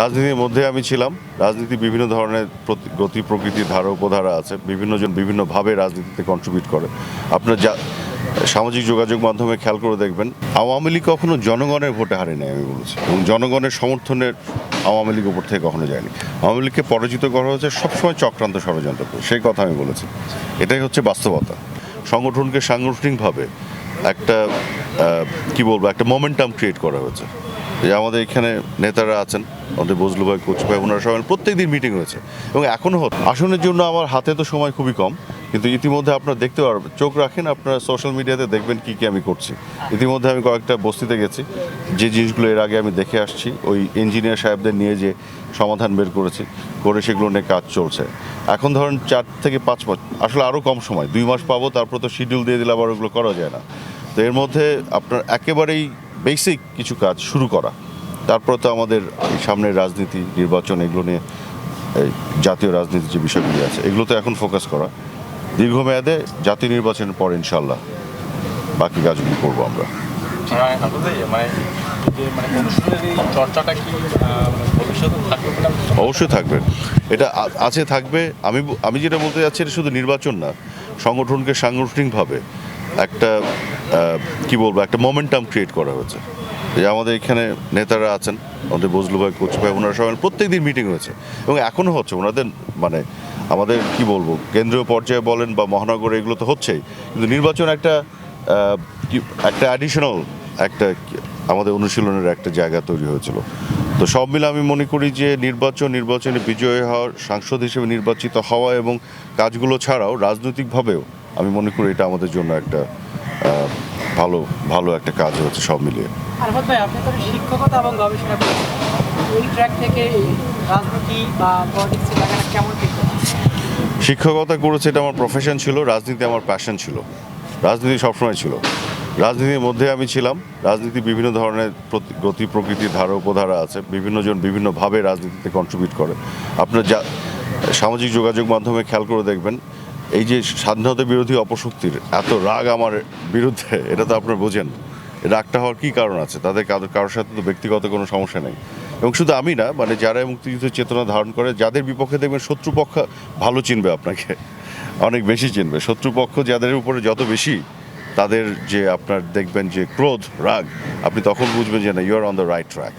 রাজনীতির মধ্যে আমি ছিলাম। রাজনীতি বিভিন্ন ধরনের গতি প্রকৃতির ধারা উপধারা আছে। বিভিন্ন জন বিভিন্নভাবে রাজনীতিতে কন্ট্রিবিউট করে। আপনার যা সামাজিক যোগাযোগ মাধ্যমে খেয়াল করে দেখবেন, আওয়ামী লীগ কখনো জনগণের ভোটে হারে নাই আমি বলেছি। এবং জনগণের সমর্থনের আওয়ামী লীগ উপর থেকে কখনো যায়নি। আওয়ামী লীগকে পরাজিত করা হয়েছে সবসময় চক্রান্ত ষড়যন্ত্র করে। সেই কথা আমি বলেছি। এটাই হচ্ছে বাস্তবতা। সংগঠনকে সাংগঠনিকভাবে একটা কি বলব, একটা মোমেন্টাম ক্রিয়েট করা হয়েছে। যে আমাদের এখানে নেতারা আছেন, আমাদের বজলু ভাই, কোচ ভাই, ওনারা সবাই প্রত্যেক দিন মিটিং হয়েছে। এবং এখনও হচ্ছে। আসনের জন্য আমার হাতে তো সময় খুবই কম, কিন্তু ইতিমধ্যে আপনারা দেখতে পারবেন চোখ রাখেন, আপনারা সোশ্যাল মিডিয়াতে দেখবেন কি কি আমি করছি। ইতিমধ্যে আমি কয়েকটা বস্তিতে গেছি। যে জিনিসগুলো এর আগে আমি দেখে আসছি, ওই ইঞ্জিনিয়ার সাহেবদের নিয়ে যে সমাধান বের করেছি, করে সেগুলো নিয়ে কাজ চলছে। এখন ধরেন চার থেকে পাঁচ মাস, আসলে আরও কম সময়, দুই মাস পাবো, তারপর তো শিডিউল দিয়ে দিলে আবার ওগুলো করা যায় না। তো এর মধ্যে আপনার একেবারেই বেসিক কিছু কাজ শুরু করা। তারপর তো আমাদের এই সামনের রাজনীতি নির্বাচন এগুলো নিয়ে এই জাতীয় রাজনীতির যে বিষয়গুলি আছে এগুলো তো এখন ফোকাস করা। দীর্ঘমেয়াদে জাতীয় নির্বাচনের পর ইনশাল্লাহ বাকি কাজগুলি করব আমরা। মানে মানে অবশ্যই থাকবে। এটা আছে থাকবে। আমি আমি যেটা বলতে যাচ্ছি এটা শুধু নির্বাচন না সংগঠনকে সাংগঠনিকভাবে একটা কি বলব, একটা মোমেন্টাম ক্রিয়েট করা হয়েছে। যে আমাদের এখানে নেতারা আছেন, আমাদের বজলু ভাই, কোচ ভাই, ওনারা সবাই প্রত্যেক দিন মিটিং হয়েছে। এবং এখনও হচ্ছে, ওনাদের মানে আমাদের কি বলব, কেন্দ্রীয় পর্যায়ে বলেন বা মহানগরে, এগুলো তো হচ্ছেই। কিন্তু নির্বাচন একটা একটা অ্যাডিশনাল একটা, আমাদের অনুশীলনের একটা জায়গা তৈরি হয়েছিল। তো সব মিলে আমি মনে করি যে নির্বাচন, নির্বাচনে বিজয়ী হওয়ার সাংসদ হিসেবে নির্বাচিত হওয়া এবং কাজগুলো ছাড়াও রাজনৈতিকভাবেও আমি মনে করি এটা আমাদের জন্য একটা ভালো ভালো একটা কাজ হচ্ছে সব মিলিয়ে। আরফাত ভাই আপনি তো শিক্ষকতা এবং গবেষণা ওই ট্র্যাক থেকে রাজনীতি বা পলিটিক্সে লাগানো কেমন ঠিক শিক্ষকতা করেছে এটা আমার প্রফেশন ছিল রাজনীতি আমার প্যাশন ছিল। রাজনীতি সবসময় ছিল। রাজনীতির মধ্যে আমি ছিলাম। রাজনীতি বিভিন্ন ধরনের গতি প্রকৃতির ধারা উপধারা আছে। বিভিন্ন জন বিভিন্নভাবে রাজনীতিতে কন্ট্রিবিউট করে। আপনার যা সামাজিক যোগাযোগ মাধ্যমে খেয়াল করে দেখবেন এই যে স্বাধীনতা বিরোধী অপশক্তির এত রাগ আমার বিরুদ্ধে, এটা তো আপনারা বোঝেন। রাগটা হওয়ার কী কারণ আছে? তাদের কারোর সাথে তো ব্যক্তিগত কোনো সমস্যা নেই। এবং শুধু আমি না মানে যারা মুক্তিযুদ্ধের চেতনা ধারণ করে, যাদের বিপক্ষে দেখবেন শত্রুপক্ষ ভালো চিনবে আপনাকে। অনেক বেশি চিনবে। শত্রুপক্ষ যাদের উপরে যত বেশি তাদের যে আপনার দেখবেন যে ক্রোধ, রাগ, আপনি তখন বুঝবেন যে না you're on the right track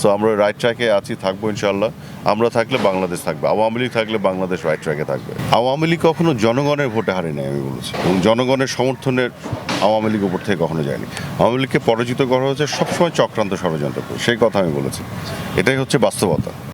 so আমরা রাইট ট্র্যাকে আছি, থাকব ইনশাল্লাহ আমরা থাকলে বাংলাদেশ থাকবে, আওয়ামী লীগ থাকলে বাংলাদেশ রাইট ট্র্যাকে থাকবে। আওয়ামী লীগ কখনো জনগণের ভোটে হারে আমি বলেছি। এবং জনগণের সমর্থনের আওয়ামী লীগ উপর থেকে কখনো যায়নি। আওয়ামী লীগকে পরাজিত করা হয়েছে সবসময় চক্রান্ত ষড়যন্ত্র সেই কথা আমি বলেছি। এটাই হচ্ছে বাস্তবতা।